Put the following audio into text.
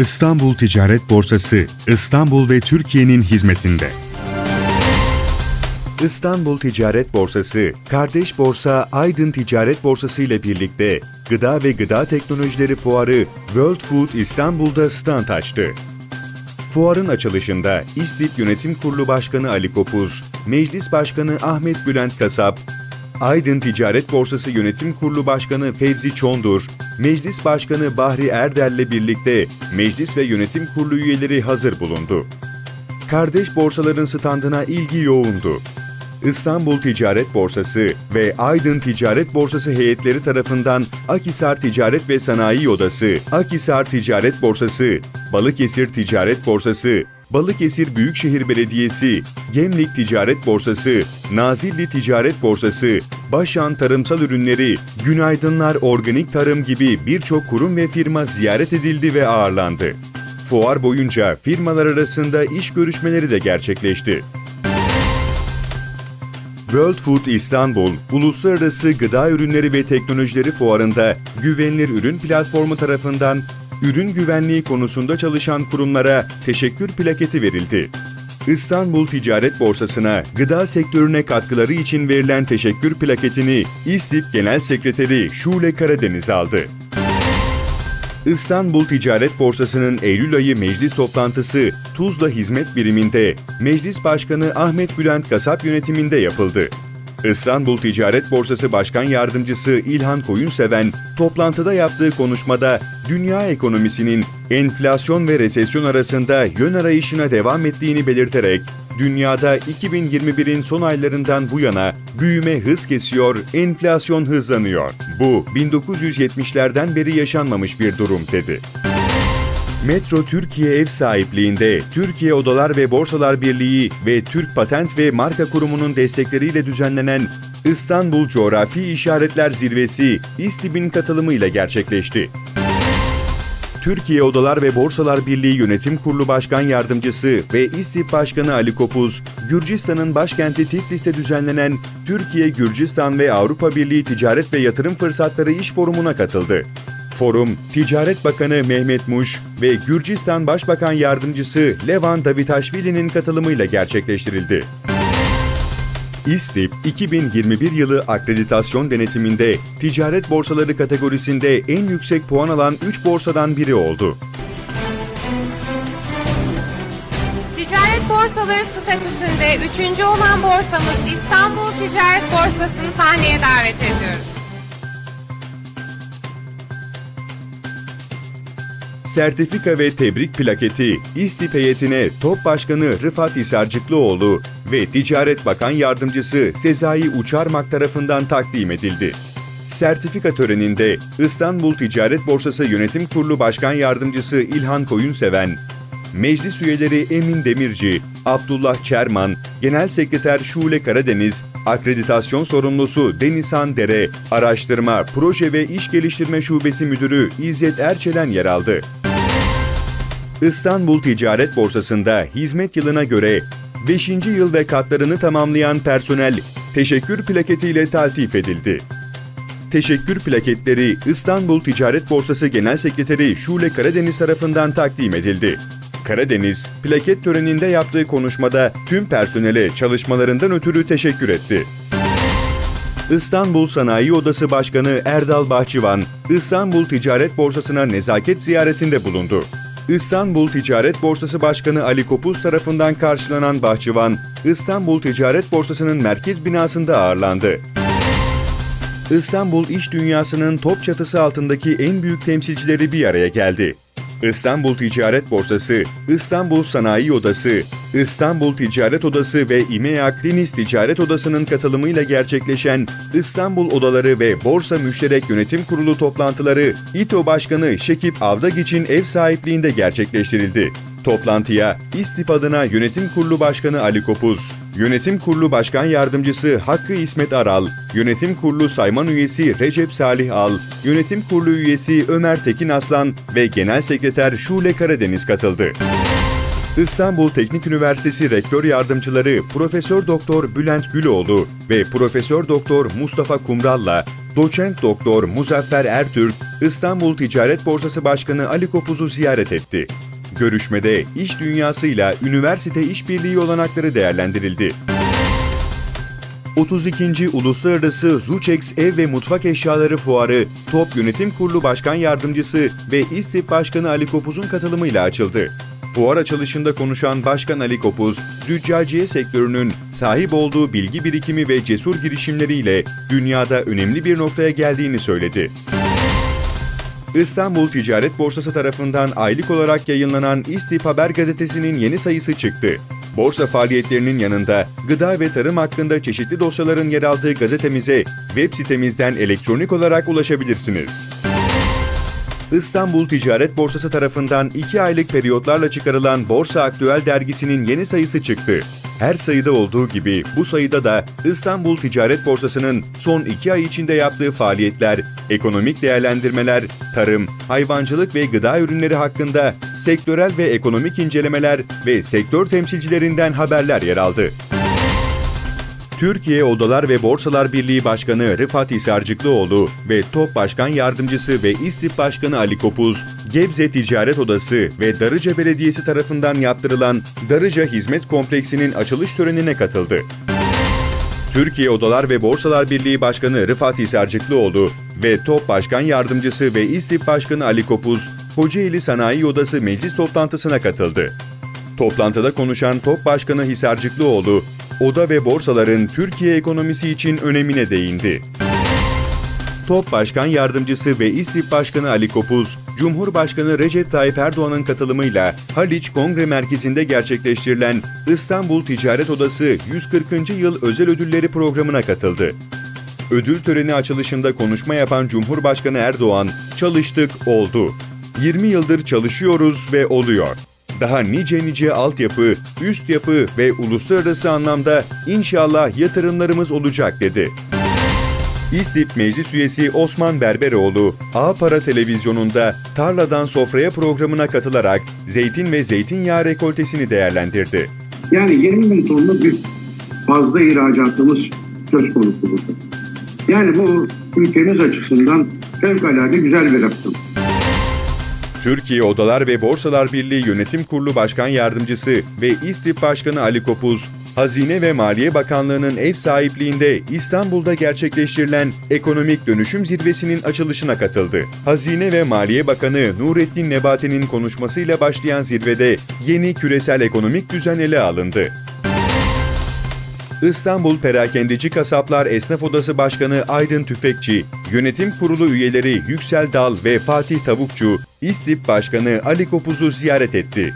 İstanbul Ticaret Borsası, İstanbul ve Türkiye'nin hizmetinde. İstanbul Ticaret Borsası, kardeş borsa Aydın Ticaret Borsası ile birlikte Gıda ve Gıda Teknolojileri Fuarı World Food İstanbul'da stand açtı. Fuarın açılışında İSTİP Yönetim Kurulu Başkanı Ali Kopuz, Meclis Başkanı Ahmet Bülent Kasap, Aydın Ticaret Borsası Yönetim Kurulu Başkanı Fevzi Çondur, Meclis Başkanı Bahri Erdel'le birlikte Meclis ve Yönetim Kurulu üyeleri hazır bulundu. Kardeş borsaların standına ilgi yoğundu. İstanbul Ticaret Borsası ve Aydın Ticaret Borsası heyetleri tarafından Akisar Ticaret ve Sanayi Odası, Akisar Ticaret Borsası, Balıkesir Ticaret Borsası, Balıkesir Büyükşehir Belediyesi, Gemlik Ticaret Borsası, Nazilli Ticaret Borsası, Başan Tarımsal Ürünleri, Günaydınlar Organik Tarım gibi birçok kurum ve firma ziyaret edildi ve ağırlandı. Fuar boyunca firmalar arasında iş görüşmeleri de gerçekleşti. World Food İstanbul, Uluslararası Gıda Ürünleri ve Teknolojileri Fuarı'nda güvenilir ürün platformu tarafından ürün güvenliği konusunda çalışan kurumlara teşekkür plaketi verildi. İstanbul Ticaret Borsası'na gıda sektörüne katkıları için verilen teşekkür plaketini İSTİP Genel Sekreteri Şule Karadeniz aldı. İstanbul Ticaret Borsası'nın Eylül ayı meclis toplantısı Tuzla Hizmet Biriminde Meclis Başkanı Ahmet Bülent Kasap yönetiminde yapıldı. İstanbul Ticaret Borsası Başkan Yardımcısı İlhan Koyunseven toplantıda yaptığı konuşmada dünya ekonomisinin enflasyon ve resesyon arasında yön arayışına devam ettiğini belirterek dünyada 2021'in son aylarından bu yana büyüme hız kesiyor, enflasyon hızlanıyor. Bu 1970'lerden beri yaşanmamış bir durum dedi. Metro Türkiye ev sahipliğinde Türkiye Odalar ve Borsalar Birliği ve Türk Patent ve Marka Kurumu'nun destekleriyle düzenlenen İstanbul Coğrafi İşaretler Zirvesi İSTİB'in katılımıyla gerçekleşti. Türkiye Odalar ve Borsalar Birliği Yönetim Kurulu Başkan Yardımcısı ve İSTİB Başkanı Ali Kopuz, Gürcistan'ın başkenti Tiflis'te düzenlenen Türkiye, Gürcistan ve Avrupa Birliği Ticaret ve Yatırım Fırsatları İş Forumu'na katıldı. Forum, Ticaret Bakanı Mehmet Muş ve Gürcistan Başbakan Yardımcısı Levan Davitaşvili'nin katılımıyla gerçekleştirildi. İSTİP 2021 yılı akreditasyon denetiminde ticaret borsaları kategorisinde en yüksek puan alan 3 borsadan biri oldu. Ticaret borsaları statüsünde üçüncü olan borsamız İstanbul Ticaret Borsası'nı sahneye davet ediyoruz. Sertifika ve tebrik plaketi İSTİP heyetine Top Başkanı Rıfat Hisarcıklıoğlu ve Ticaret Bakan Yardımcısı Sezai Uçarmak tarafından takdim edildi. Sertifika töreninde İstanbul Ticaret Borsası Yönetim Kurulu Başkan Yardımcısı İlhan Koyunseven, Meclis üyeleri Emin Demirci, Abdullah Çerman, Genel Sekreter Şule Karadeniz, Akreditasyon Sorumlusu Denizhan Dere, Araştırma, Proje ve İş Geliştirme Şubesi Müdürü İzzet Erçelen yer aldı. İstanbul Ticaret Borsası'nda hizmet yılına göre 5. yıl ve katlarını tamamlayan personel teşekkür plaketiyle taltif edildi. Teşekkür plaketleri İstanbul Ticaret Borsası Genel Sekreteri Şule Karadeniz tarafından takdim edildi. Karadeniz, plaket töreninde yaptığı konuşmada tüm personele çalışmalarından ötürü teşekkür etti. İstanbul Sanayi Odası Başkanı Erdal Bahçıvan, İstanbul Ticaret Borsası'na nezaket ziyaretinde bulundu. İstanbul Ticaret Borsası Başkanı Ali Kopuz tarafından karşılanan Bahçıvan, İstanbul Ticaret Borsası'nın merkez binasında ağırlandı. İstanbul iş dünyasının top çatısı altındaki en büyük temsilcileri bir araya geldi. İstanbul Ticaret Borsası, İstanbul Sanayi Odası, İstanbul Ticaret Odası ve İMEAK Deniz Ticaret Odası'nın katılımıyla gerçekleşen İstanbul Odaları ve Borsa Müşterek Yönetim Kurulu toplantıları İTO Başkanı Şekip Avdagiç'in ev sahipliğinde gerçekleştirildi. Toplantıya İSTİP adına Yönetim Kurulu Başkanı Ali Kopuz, Yönetim Kurulu Başkan Yardımcısı Hakkı İsmet Aral, Yönetim Kurulu Sayman Üyesi Recep Salih Al, Yönetim Kurulu Üyesi Ömer Tekin Aslan ve Genel Sekreter Şule Karadeniz katıldı. İstanbul Teknik Üniversitesi Rektör Yardımcıları Profesör Doktor Bülent Güloğlu ve Profesör Doktor Mustafa Kumral'la Doçent Doktor Muzaffer Ertürk, İstanbul Ticaret Borsası Başkanı Ali Kopuz'u ziyaret etti. Görüşmede iş dünyasıyla üniversite işbirliği olanakları değerlendirildi. 32. Uluslararası Zuçex Ev ve Mutfak Eşyaları Fuarı, Top Yönetim Kurulu Başkan Yardımcısı ve İSTİP Başkanı Ali Kopuz'un katılımıyla açıldı. Fuar açılışında konuşan Başkan Ali Kopuz, züccaciye sektörünün sahip olduğu bilgi birikimi ve cesur girişimleriyle dünyada önemli bir noktaya geldiğini söyledi. İstanbul Ticaret Borsası tarafından aylık olarak yayınlanan İstip Haber gazetesinin yeni sayısı çıktı. Borsa faaliyetlerinin yanında gıda ve tarım hakkında çeşitli dosyaların yer aldığı gazetemize web sitemizden elektronik olarak ulaşabilirsiniz. İstanbul Ticaret Borsası tarafından 2 aylık periyotlarla çıkarılan Borsa Aktüel dergisinin yeni sayısı çıktı. Her sayıda olduğu gibi bu sayıda da İstanbul Ticaret Borsası'nın son 2 ay içinde yaptığı faaliyetler, ekonomik değerlendirmeler, tarım, hayvancılık ve gıda ürünleri hakkında sektörel ve ekonomik incelemeler ve sektör temsilcilerinden haberler yer aldı. Türkiye Odalar ve Borsalar Birliği Başkanı Rıfat Hisarcıklıoğlu ve TOP Başkan Yardımcısı ve İSTİP Başkanı Ali Kopuz, Gebze Ticaret Odası ve Darıca Belediyesi tarafından yaptırılan Darıca Hizmet Kompleksinin açılış törenine katıldı. Türkiye Odalar ve Borsalar Birliği Başkanı Rıfat Hisarcıklıoğlu ve TOP Başkan Yardımcısı ve İSTİP Başkanı Ali Kopuz, Kocaeli Sanayi Odası meclis toplantısına katıldı. Toplantıda konuşan TOP Başkanı Hisarcıklıoğlu, oda ve borsaların Türkiye ekonomisi için önemine değindi. TOP Başkan Yardımcısı ve İSTİP Başkanı Ali Kopuz, Cumhurbaşkanı Recep Tayyip Erdoğan'ın katılımıyla Haliç Kongre Merkezi'nde gerçekleştirilen İstanbul Ticaret Odası 140. Yıl Özel Ödülleri programına katıldı. Ödül töreni açılışında konuşma yapan Cumhurbaşkanı Erdoğan, çalıştık oldu. 20 yıldır çalışıyoruz ve oluyor. Daha nice nice altyapı, üst yapı ve uluslararası anlamda inşallah yatırımlarımız olacak dedi. İSTİP Meclis Üyesi Osman Berberoğlu, A Para Televizyonu'nda Tarladan Sofraya programına katılarak zeytin ve zeytinyağı rekoltesini değerlendirdi. Yani 20 bin tonluk bir fazla ihracatımız söz konusu burada. Yani bu ülkemiz açısından fevkalade güzel bir rakam. Türkiye Odalar ve Borsalar Birliği Yönetim Kurulu Başkan Yardımcısı ve İSTİP Başkanı Ali Kopuz, Hazine ve Maliye Bakanlığı'nın ev sahipliğinde İstanbul'da gerçekleştirilen Ekonomik Dönüşüm Zirvesi'nin açılışına katıldı. Hazine ve Maliye Bakanı Nurettin Nebati'nin konuşmasıyla başlayan zirvede yeni küresel ekonomik düzen ele alındı. İstanbul Perakendeci Kasaplar Esnaf Odası Başkanı Aydın Tüfekçi, Yönetim Kurulu üyeleri Yüksel Dal ve Fatih Tavukçu, İSTİP Başkanı Ali Kopuz'u ziyaret etti.